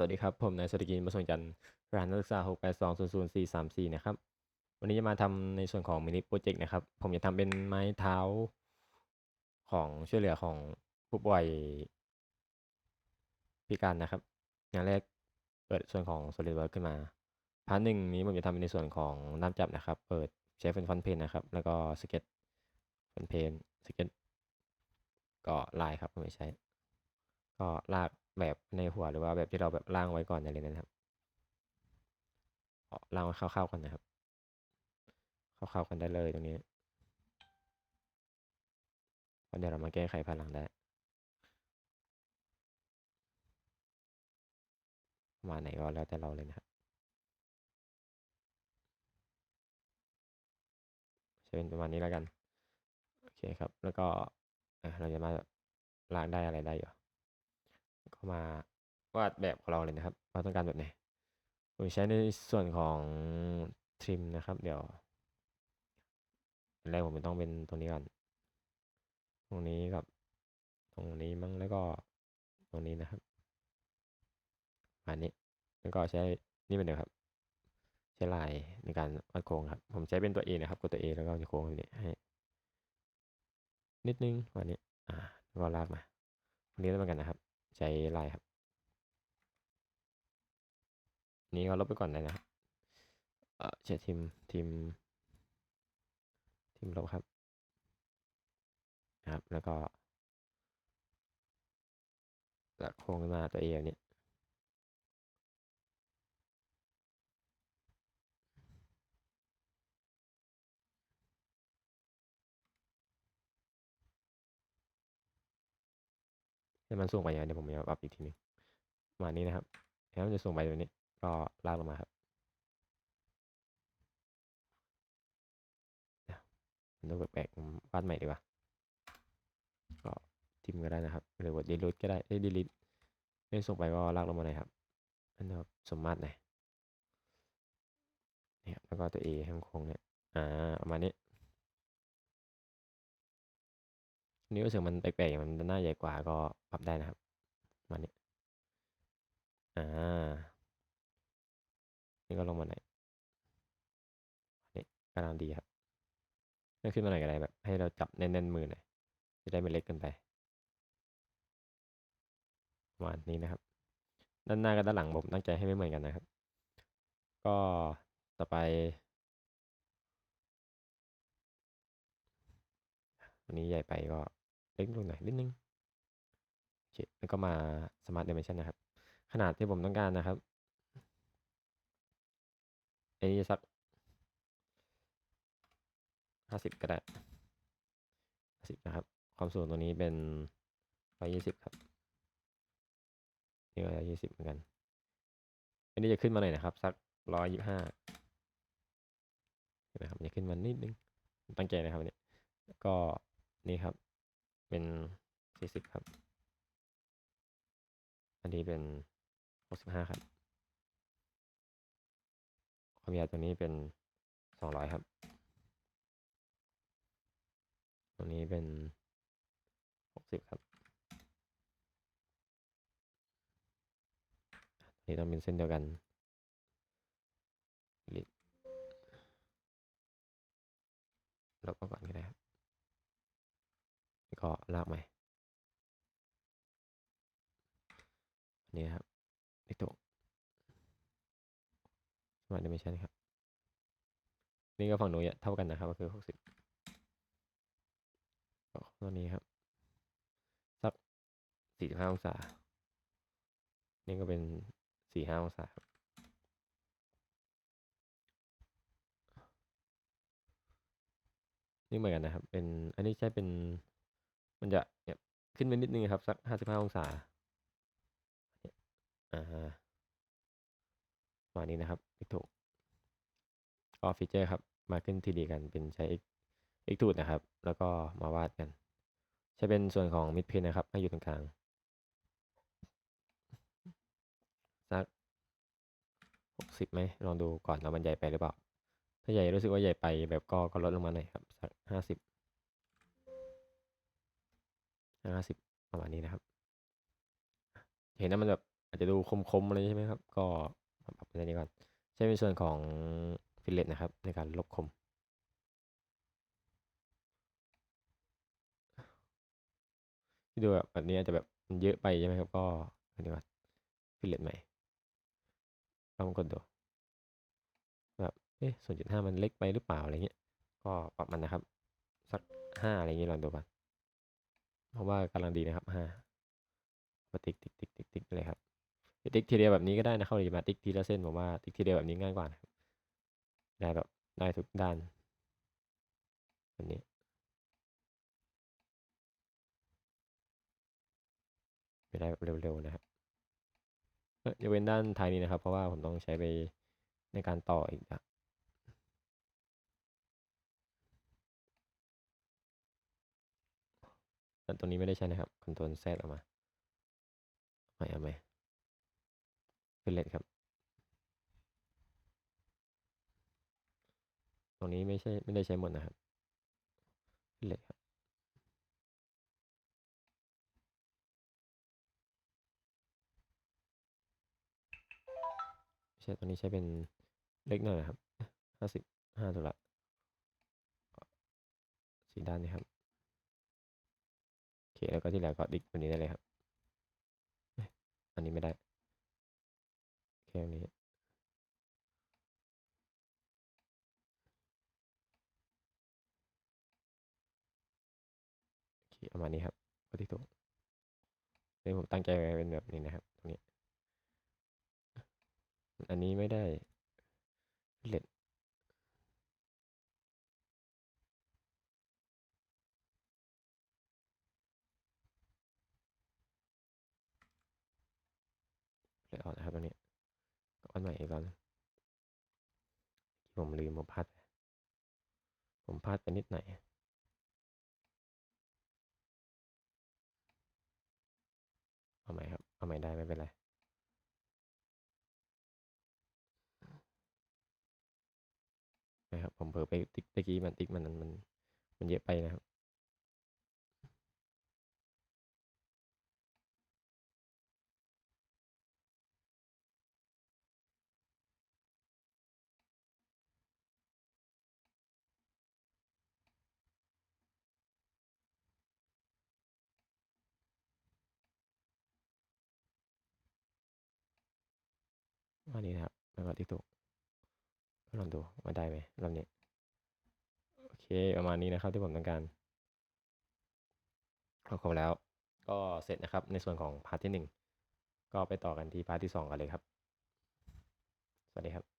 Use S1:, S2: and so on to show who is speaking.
S1: สวัสดีครับ ผมนายสติกินมาส่งจันทร์รหัสนักศึกษา 6820044 นะครับ วันนี้จะมาทำในส่วนของมินิโปรเจกต์นะครับ ผมจะทำเป็นไม้เท้าของช่วยเหลือของผู้ป่วยพิการนะครับอย่างแรกเปิดส่วนของ SolidWorks ขึ้นมา พาร์ทหนึ่งนี้ผมจะทำในส่วนของด้าจับนะครับ เปิดใช้เป็นฟอนต์เพนนะครับ แล้วก็สเก็ตฟอนต์เพนสเก็ตก็ลายครับผมไม่ใช้ ก็ลาก แบบในหัวหรือว่าแบบที่เราแบบล่างไว้ก่อนอะไรนะครับเอาล่างไว้คร่าวๆก่อนนะครับคร่าวๆกันได้เลยตรงนี้เดี๋ยวเรามาแก้ไขภายหลังได้มาไหนก็แล้วแต่เราเลยนะครับใช้เป็นประมาณนี้แล้วกัน โอเคครับ แล้วก็เราจะมาลากได้อะไรได้อยู่ ก็มาวาดแบบของเราเลยนะครับว่าต้องการแบบไหนผมใช้ในส่วนของทริมนะครับ เดี๋ยวอันแรกผมต้องเป็นตรงนี้ก่อนตรงนี้กับ ตรงนี้มั้งแล้วก็ตรงนี้นะครับอันนี้แล้วก็ใช้นี่เป็นเดิมครับ ใช้ลายในการวาดโครงครับ ผมใช้เป็นตัว A นะครับกดตัว A แล้วก็จะโค้งแบบนี้ให้นิดนึงวันนี้ อ่าแล้วก็ลากมาวันนี้แล้วเหมือนกันนะครับ ใช้ลน์ครับ นี้ก็ลบไปก่อนเลยนะครับเออใช้ทีมทีมทีมลบครับนะครับ แล้วก็ละโค้งมาตัวเอวนี้ ให้มันสูงไปอย่างเดี๋ยวผมจะปรับอีกทีนึงมานี้นะครับแล้วมันจะสูงไปแบบนี้ก็ลากลงมาครับมันต้องแปลกๆวาดใหม่ดีกว่าก็ทิมก็ได้นะครับหรือว่าดีลิทก็ได้เอ้ดีลิทไม่ส่งไปก็ลากลงมาหน่อยครับอันนี้ครับสมมาตรหน่อยนี่ครับแล้วก็ตัว A ให้มันโค้งเนี่ยอ่าประมาณนี้ นนี้รู้สึกมันแปลกๆมันหน้าใหญ่กว่าก็ปรับได้นะครับมานี้อ่านี่ก็ลงมาหน่อยนี่กำลังดีครับเลื่อนขึ้นมาหน่อยก็ได้แบบ ให้เราจับแน่นๆมือหน่อยจะได้ไม่เล็กเกินไปประมาณนี้นะครับ ด้านหน้ากับด้านหลังผมตั้งใจให้ไม่เหมือนกันนะครับ ก็ต่อไปอันนี้ใหญ่ไปก็ เล็กลงหน่อยนิดนึงโอเคแล้วก็มา Smart Dimension นะครับ ขนาดที่ผมต้องการนะครับอันนี้สักห้าสิบก็ได้ห้าสิบนะครับ ความสูงตัวนี้เป็นร้อยยี่สิบครับนี่ก็ร้อยยี่สิบเหมือนกัน อันนี้จะขึ้นมาหน่อยนะครับ สักร้อยยี่ห้าเห็นไหมครับจะขึ้นมานิดนึง ตั้งใจนะครับเนี่ยก็นี่ครับ เป็นสี่สิบครับ อันนี้เป็นหกสิบห้าครับ ความยาวตัวนี้เป็นสองร้อยครับ ตัวนี้เป็นหกสิบครับนี่ต้องเป็นเส้นเดียวกันลิลบมาก่อนก็ได้ครับ ก็ลากใหม่นนี้ครับเลขตัวสมาดิเมชันครับ นี่ก็ฝั่งหนูเท่ากันนะครับ ก็คือหกสิบตัวนี้ครับ สักสี่สิบห้าองศา นี่ก็เป็นสี่ห้าองศาครับนี่เหมือนกันนะครับ เป็น อันนี้ใช้เป็น มันจะเนี่ยขึ้นไปนิดนึงครับ สักห้าสิบห้าองศาอ่าประมานี้นะครับอ็กถูกก็ฟีเจอร์ครับ มาขึ้นทีดีกันเป็นใช้เอ็กทูดนะครับ แล้วก็มาวาดกัน ใช้เป็นส่วนของมิดเพนนะครับ ให้อยู่ตรงกลางสักหกสิบไหมลองดูก่อนว่ามันใหญ่ไปหรือเปล่า ถ้าใหญ่รู้สึกว่าใหญ่ไปแบบก็ก็ลดลงมาหน่อยครับ สักห้าสิบ ห้าสิบประมาณนี้นะครับ เห็นนะมันแบบอาจจะดูคมๆอะไรใช่ไหมครับ ก็ปรับในนี้ก่อน ใช้เป็นส่วนของฟิลเลตนะครับ ในการลบคม ที่ดูแบบแบบนี้อาจจะแบบมันเยอะไปใช่ไหมครับ ก็อันนี้ก่อนฟิลเลตใหม่ลองกดดูแบบเอ๊ะส่วนจุดห้ามันเล็กไปหรือเปล่าอะไรเงี้ย ก็ปรับมันนะครับ สักห้าอะไรเงี้ยลองดูก่อน เพราะว่ากำลังดีนะครับห้ามาติ๊กติ๊กติ๊กติ๊กติ๊กเลยครับติ๊กทีเดียวแบบนี้ก็ได้นะเขาเลยมาติ๊กทีละเส้นผมว่าติ๊กทีเดียวแบบนี้ง่ายกว่านะได้แบบได้ทุกด้านแบบนี้ไม่ได้แบบเร็วๆนะครับเอ่อยกเว้นด้านท้ายนี้นะครับ เพราะว่าผมต้องใช้ไปในการต่ออีกอะ ต่ตัวนี้ไม่ได้ใช้นะครับคอนโทรลแซดออกมาไม่เอาไหมเป็นเลดครับ ตรงนี้ไม่ใช่ไม่ได้ใช้หมดนะครับเป็นเลดครับใช่ตัวนี้ใช้เป็นเล็กหน่อยนะครับห้าสิบห้าตัวละสีด้านนี้ครับ คแล้วก็ที่เหลือก็ดิกตัวนี้ได้เลยครับ อันนี้ไม่ได้แค่นี้โอเคประมาณนี้ครับก็ที่ตัวเป็นผมตั้งใจไว้เป็นแบบนี้นะครับ ตรงนี้ อันนี้ไม่ได้เลด นะครับตรงนี้ก็อันใหม่อีกก่อนที่ผมลืมผมพลาดผมพลาดไปนิดหน่อยเอาใหม่ครับ เอาใหม่ได้ไม่เป็นไรนะครับผมเผลอไปติ๊กตะกี้มันติ๊กมันมันมันเยอะไปนะครับ ว่านี้นะครับแล้วก็ติ๊กตุกลองดูมาได้ไหมรอบนี้โอเคประมาณนี้นะครับที่ผมต้องการครบแล้วก็เสร็จนะครับในส่วนของพาร์ทที่หนึ่งก็ไปต่อกันที่พาร์ทที่สองกันเลยครับ สวัสดีครับ